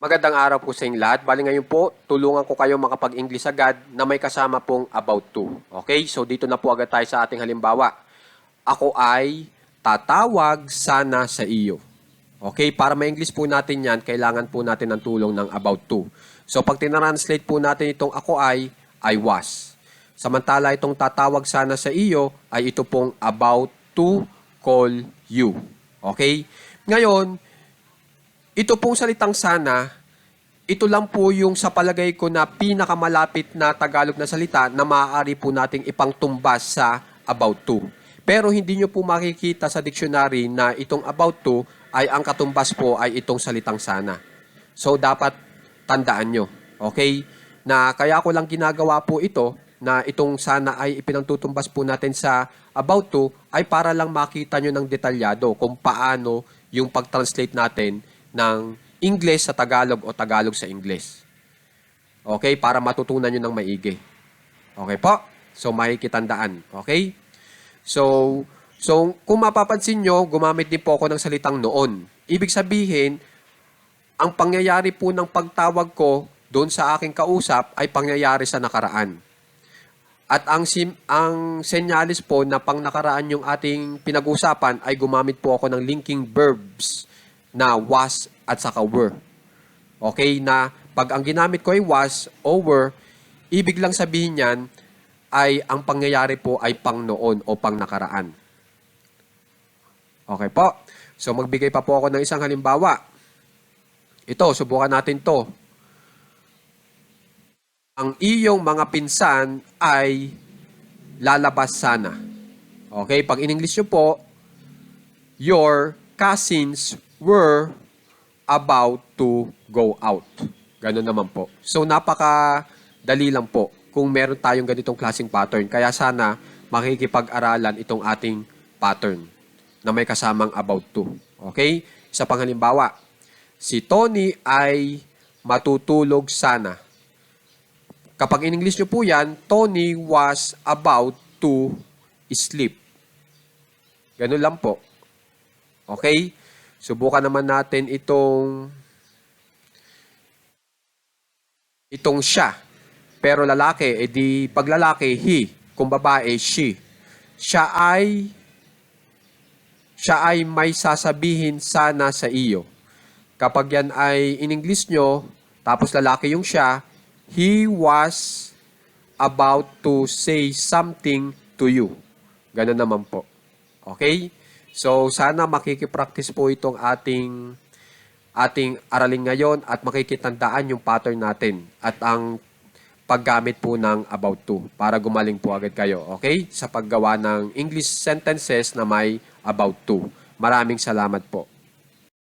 Magandang araw po sa inyong lahat. Bali ngayon po, tulungan ko kayo makapag-English agad na may kasama pong about to. Okay? So dito na po agad tayo sa ating halimbawa. Ako ay tatawag sana sa iyo. Okay? Para ma-English po natin yan, kailangan po natin ng tulong ng about to. So pag tinranslate po natin itong ako ay, I was. Samantala itong tatawag sana sa iyo ay ito pong about to call you. Okay? Ngayon, ito pong salitang sana, ito lang po yung sa palagay ko na pinakamalapit na Tagalog na salita na maaari po nating ipangtumbas sa about to. Pero hindi nyo po makikita sa dictionary na itong about to ay ang katumbas po ay itong salitang sana. So dapat tandaan nyo, okay? Na kaya ko lang ginagawa po ito na itong sana ay ipinangtutumbas po natin sa about to ay para lang makita nyo ng detalyado kung paano yung pag-translate natin ng English sa Tagalog o Tagalog sa English. Okay? Para matutunan nyo ng maigi. Okay po? So, makikitandaan. Okay? So, so kung mapapansin nyo, gumamit din po ako ng salitang noon. Ibig sabihin, ang pangyayari po ng pagtawag ko doon sa aking kausap ay pangyayari sa nakaraan. At ang sim, ang senyalis po na pang nakaraan yung ating pinag-usapan ay gumamit po ako ng linking verbs na was at saka were. Okay, na pag ang ginamit ko ay was o were, ibig lang sabihin niyan ay ang pangyayari po ay pang noon o pang nakaraan. Okay po. So magbigay pa po ako ng isang halimbawa. Ito, subukan natin to. Ang iyong mga pinsan ay lalabas sana. Okay, pag in English nyo po, your cousins were about to go out. Ganun naman po. So, napaka dali lang po kung meron tayong ganitong klaseng pattern. Kaya sana makikipag-aralan itong ating pattern na may kasamang about to. Okay? Sa panghalimbawa, si Tony ay matutulog sana. Kapag in English nyo po yan, Tony was about to sleep. Ganun lang po. Okay? Subukan naman natin itong itong siya. Pero lalaki, edi pag lalaki, he. Kung babae, she. Siya ay siya ay may sasabihin sana sa iyo. Kapag yan ay in English nyo, tapos lalaki yung siya, he was about to say something to you. Ganun naman po. Okay? So, sana makikipractice po itong ating ating aralin ngayon at makikitandaan yung pattern natin at ang paggamit po ng about to para gumaling po agad kayo, okay? Sa paggawa ng English sentences na may about to. Maraming salamat po.